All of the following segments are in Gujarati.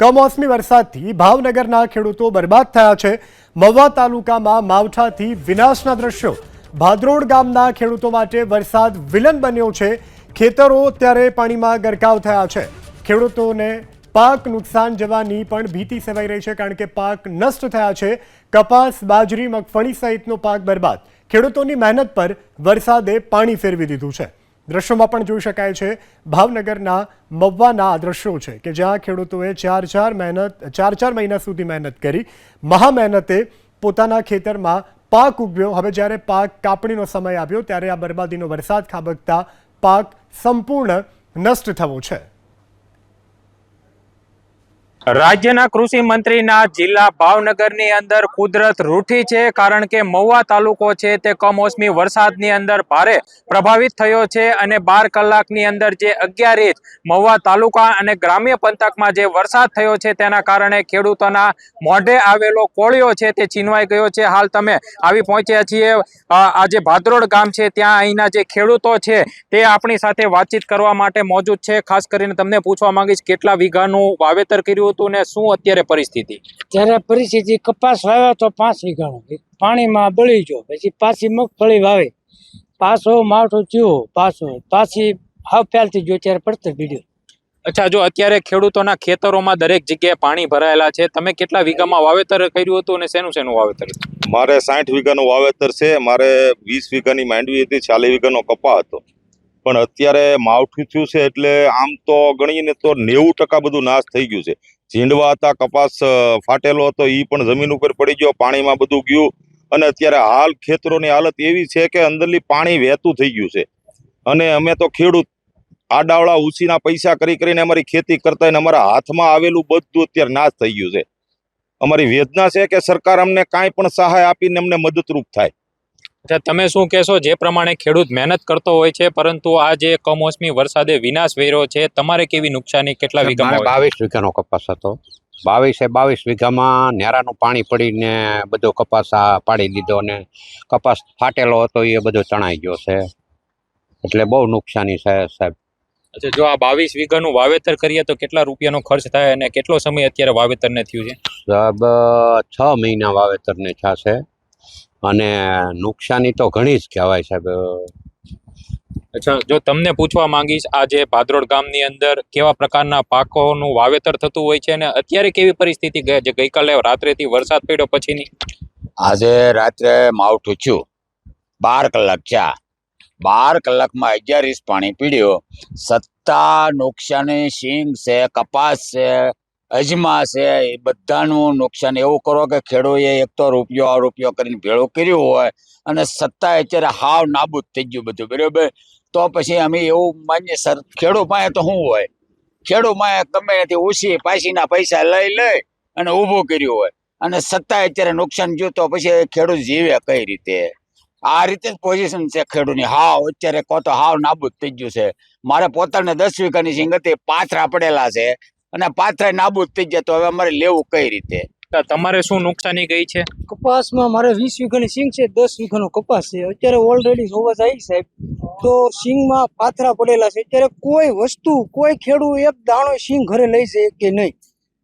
કમોસમી વરસાદથી ભાવનગરના ખેડૂતો બરબાદ થયા છે. મહુવા તાલુકામાં માવઠાથી વિનાશના દ્રશ્યો. ભાદરોડ ગામના ખેડૂતો માટે વરસાદ વિલન બન્યો છે. ખેતરો અત્યારે પાણીમાં ગરકાવ થયા છે. ખેડૂતોને પાક નુકસાન જવાની પણ ભીતિ સેવાઈ રહી છે કારણ કે પાક નષ્ટ થયા છે. કપાસ, બાજરી, મગફળી સહિતનો પાક બરબાદ. ખેડૂતોની મહેનત પર વરસાદે પાણી ફેરવી દીધું છે. દ્રશ્યોમાં પણ જોઈ શકાય છે, ભાવનગરના મવવાના આ દ્રશ્યો છે કે જ્યાં ખેડૂતોએ ચાર ચાર મહેનત, ચાર ચાર મહિના સુધી મહેનત કરી, મહા મહેનતે પોતાના ખેતરમાં પાક ઉગ્યો. હવે જ્યારે પાક કાપણીનો સમય આવ્યો, ત્યારે આ બરબાદીનો વરસાદ ખાબકતા પાક સંપૂર્ણ નષ્ટ થવો છે. રાજ્યના કૃષિ મંત્રીના જિલ્લા ભાવનગરની અંદર કુદરત રૂઠી છે કારણ કે મહુવા તાલુકો છે તે કમોસમી વરસાદની અંદર ભારે પ્રભાવિત થયો છે અને બાર કલાકની અંદર જે અગિયાર ઇંચ મહુવા તાલુકા અને ગ્રામ્ય પંથકમાં જે વરસાદ થયો છે તેના કારણે ખેડૂતોના મોઢે આવેલો કોળિયો છે તે છીનવાઈ ગયો છે. હાલ તમે આવી પહોંચ્યા છીએ આ જે ભાદરોડ ગામ છે ત્યાં અહીંના જે ખેડૂતો છે તે આપણી સાથે વાતચીત કરવા માટે મોજૂદ છે. ખાસ કરીને તમને પૂછવા માંગીશ, કેટલા વીઘાનું વાવેતર કર્યું હતું ને શું અત્યારે પરિસ્થિતિ? ત્યારે પરિસ્થિતિ કપાસ વાવ્યો તો પાંચ વીઘાનો. પાણીમાં બળી ગયો. પછી પાછી મગફળી વાવી. પાછો માવઠું થયું. પાછો પાછી હાવ ફેલતી ગયો. ત્યારે પડતર પીડ્યો અચ્છા જો અત્યારે ખેડૂતોના ખેતરોમાં દરેક જગ્યાએ પાણી ભરાયેલા છે તમે કેટલા વીઘામાં વાવેતર કર્યું હતું અને શેનું શેનું વાવેતર મારે સાઠ વીઘાનું વાવેતર છે. મારે વીસ વીઘાની માંડવી હતી ચાલીસ વીઘાનો કપા હતો. પણ અત્યારે માવઠું થયું છે એટલે આમ તો ગણીને તો નેવું ટકા બધું નાશ થઈ ગયું છે. ઝીંડવા હતા, કપાસ ફાટેલો હતો એ પણ જમીન ઉપર પડી ગયો, પાણીમાં બધું ગયું. અને અત્યારે હાલ ખેતરોની હાલત એવી છે કે અંદરલી પાણી વહેતું થઈ ગયું છે. અને અમે તો ખેડૂત આડાવડા ઉછીના પૈસા કરી કરીને અમારી ખેતી કરતા અમારા હાથમાં આવેલું બધું અત્યારે નાશ થઈ ગયું છે. અમારી વેદના છે કે સરકાર અમને કાંઈ પણ સહાય આપીને અમને મદદરૂપ થાય. તમે શું કહેશો? જે પ્રમાણે ખેડૂત મહેનત કરતો હોય છે પરંતુ આ જે કમોસમી વરસાદે વિનાશ વેર્યો છે તમારે કેવી નુકસાની કેટલા વીઘા બાવીસ વીઘાનો કપાસ હતો. બાવીસે બાવીસ વીઘામાં નેરાનું પાણી પડીને બધો કપાસ આ પાડી દીધો ને કપાસ ફાટેલો હતો એ બધો તણાઈ ગયો છે. એટલે બહુ નુકસાની છે સાહેબ. અચ્છા જો આ બાવીસ વીઘાનું વાવેતર કરીએ તો કેટલા રૂપિયાનો ખર્ચ થાય અને કેટલો સમય અત્યારે વાવેતરને થયું છે? સાહેબ છ મહિના વાવેતરને થશે અને નુકસાની તો ઘણી જ કહેવાય સાહેબ. અચ્છા જો તમને પૂછવા માંગીશ આ જે ભાદરોડ ગામની અંદર કેવા પ્રકારના પાકોનું વાવેતર થતું હોય છે અને અત્યારે કેવી પરિસ્થિતિ જે ગઈકાલે રાત્રેથી વરસાદ પડ્યો પછીની? આજે રાત્રે માવઠું થયું બાર કલાક ચા બાર કલાકમાં અગિયાર ઇંચ પાણી પીડ્યો. સત્તા નુકસાની સિંગ છે કપાસ છે અજમા છે, એ બધાનું નુકસાન એવું કરો કે ખેડૂએ એક તો રૂપિયો, આ રૂપિયો કરીને ભેળો કર્યો હોય અને સત્તા અત્યારે હાવ નાબૂદ થઈ ગયું બધું, બરાબર? તો પછી અમે એવું માનીએ, સર ખેડૂત પાસે તો શું હોય? ખેડૂત પાસે ગમે ત્યાંથી ઓછી પાસીના પૈસા લઈ લઈ અને ઊભું કર્યું હોય. અને સત્તા અત્યારે નુકસાન ગયું તો પછી ખેડૂત જીવે કઈ રીતે? આ રીતે જ પોઝિશન છે ખેડૂતની. હાવ, અત્યારે કહો તો હાવ નાબૂદ થઈ ગયું છે. મારે પોતાને દસ વીઘાની સિંગ હતી, પાથરા પડેલા છે. અને પાથરા નાબૂદ થઈ જાય તો હવે અમારે લેવું કઈ રીતે? તમારે શું નુકસાની ગઈ છે? કપાસમાં મારે વીસ વીઘાની સિંગ છે દસ વીઘાનો કપાસ છે. અત્યારે ઓલરેડી જોવા જાય સાહેબ. તો સિંગમાં પાથરા પડેલા છે. અત્યારે કોઈ વસ્તુ કોઈ ખેડૂત એક દાણો સિંગ ઘરે લઈ જાય કે નહીં.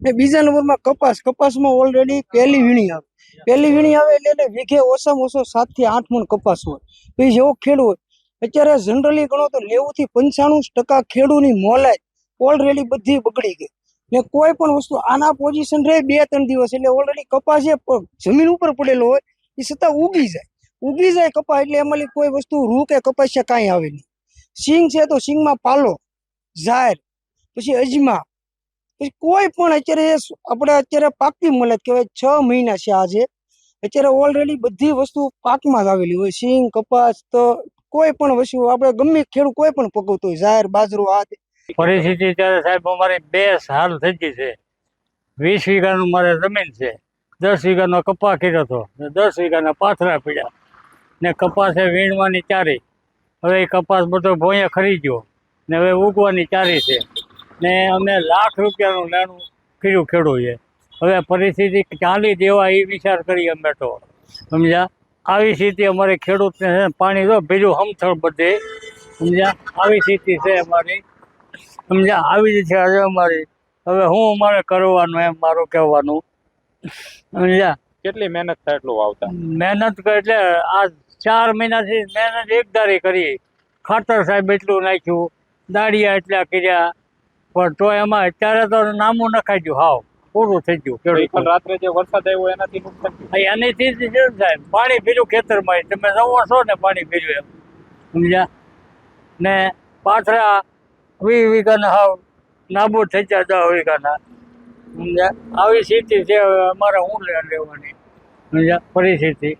ને બીજા નંબરમાં કપાસ. કપાસમાં ઓલરેડી પહેલી વીણી આવે. પહેલી વીણી આવે એટલે વીઘે ઓછામાં ઓછો સાતથી આઠ મણ કપાસ હોય. તો જેવો ખેડૂત હોય. અત્યારે જનરલી ગણો તો નેવું થી પંચાણું ટકા ખેડૂતની મોલાય ઓલરેડી બધી બગડી ગઈ. ને કોઈ પણ વસ્તુ આના પોઝિશન રહે બે, ત્રણ દિવસ એટલે ઓલરેડી કપાસ જે જમીન ઉપર પડેલો હોય એ છતાં ઉગી જાય. ઉગી જાય કપા એટલે એમાં કોઈ વસ્તુ રૂ કે કપાસ છે કાંઈ આવે નહીં. સિંગ છે તો સિંગમાં પાલો ઝાર પછી અજમા, પછી કોઈ પણ અત્યારે આપણે અત્યારે પાકતી મળે કહેવાય છ મહિના છે આજે. અત્યારે ઓલરેડી બધી વસ્તુ પાકમાં જ આવેલી હોય. સિંગ, કપાસ, તો કોઈ પણ વસ્તુ, આપણે ગમે ખેડૂત કોઈ પણ પકવતો હોય ઝાર બાજરો, આ. પરિસ્થિતિ ત્યારે સાહેબ અમારે બે હાલ થઈ ગઈ છે. વીસ વીઘાનું મારે જમીન છે. દસ વીઘાનો કપા કર્યો હતો. દસ વીઘાના પાથરા પીડ્યા. ને કપાસે વીણવાની ચારી. હવે એ કપાસ બધો ભોંયે ખરી ગયો. ને હવે ઉગવાની ચારી છે. ને અમે લાખ રૂપિયાનું નાનું કર્યું ખેડૂએ. હવે પરિસ્થિતિ ચાલી દેવા એ વિચાર કરી અમે તો. સમજ્યા? આવી સ્થિતિ અમારે ખેડૂતને પાણી જો બીજું હમથળ બધે. સમજ્યા? આવી સ્થિતિ છે અમારી. સમજ્યા? આવી જ છે આજે અમારી. હવે હું અમારે કરવાનું એમ મારું કહેવાનું. સમજ્યા? કેટલી મહેનત થાય એટલું વાવતા? મહેનત કર એટલે આ ચાર મહિનાથી મહેનત એકધારી કરી. ખાતર સાહેબ એટલું નાખ્યું દાળિયા એટલા કર્યા. પણ તો એમાં અત્યારે તો નામું નખાઈ ગયું. હાવ પૂરું થઈ ગયું રાત્રે જે વરસાદ આવ્યો એનાથી નુકસાન થયું. એનીથી જ છે ને સાહેબ. પાણી પીર્યું ખેતરમાં. તમે જવો છો ને પાણી પીર્યું એમ. સમજ્યા? ને પાથરા વીસ વીઘાના હાવ નાબૂદ થઈ જાય દસ વીઘાના. સમજ્યા? આવી સ્થિતિ છે અમારે શું લેવાની? સમજ્યા? પરિસ્થિતિ.